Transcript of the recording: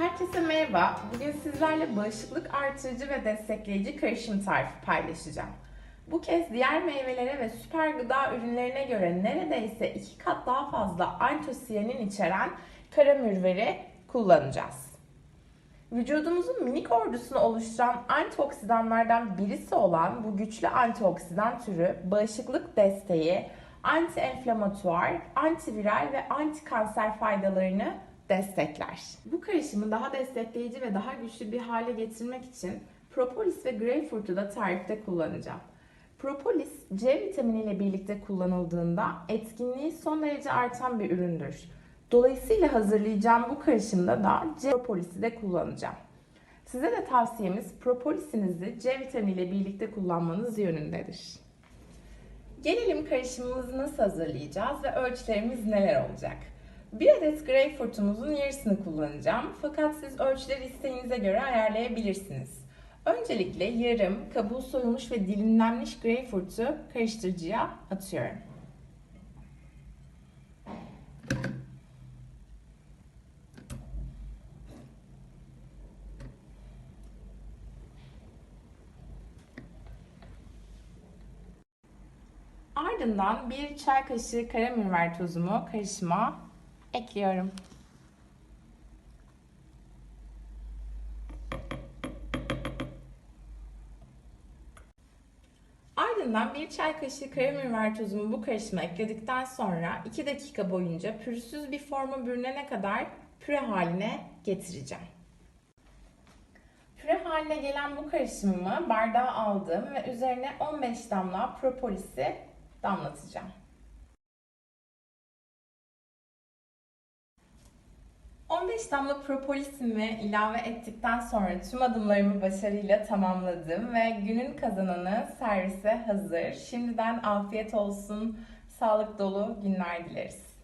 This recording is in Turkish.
Herkese merhaba. Bugün sizlerle bağışıklık artırıcı ve destekleyici karışım tarifi paylaşacağım. Bu kez diğer meyvelere ve süper gıda ürünlerine göre neredeyse iki kat daha fazla antosiyanin içeren kara mürveri kullanacağız. Vücudumuzun minik ordusunu oluşturan antioksidanlardan birisi olan bu güçlü antioksidan türü bağışıklık desteği, anti-enflamatuar, antiviral ve antikanser faydalarını destekler. Bu karışımı daha destekleyici ve daha güçlü bir hale getirmek için propolis ve greyfurt'u da tarifte kullanacağım. Propolis C vitamini ile birlikte kullanıldığında etkinliği son derece artan bir üründür. Dolayısıyla hazırlayacağım bu karışımda da C propolisi de kullanacağım. Size de tavsiyemiz propolisinizi C vitamini ile birlikte kullanmanız yönündedir. Gelelim karışımımızı nasıl hazırlayacağız ve ölçülerimiz neler olacak? Bir adet greyfurtumuzun yarısını kullanacağım fakat siz ölçüleri isteğinize göre ayarlayabilirsiniz. Öncelikle yarım, kabuğu soyulmuş ve dilimlenmiş greyfurtu karıştırıcıya atıyorum. Ardından bir çay kaşığı karamürver tozumu karışıma ekliyorum. Ardından bir çay kaşığı karamürver tozumu bu karışıma ekledikten sonra 2 dakika boyunca pürüzsüz bir forma bürünene kadar püre haline getireceğim. Püre haline gelen bu karışımımı bardağa aldım ve üzerine 15 damla propolisi damlatacağım. ...15 damla propolisimi ilave ettikten sonra tüm adımlarımı başarıyla tamamladım ve günün kazananı servise hazır. Şimdiden afiyet olsun, sağlık dolu günler dileriz.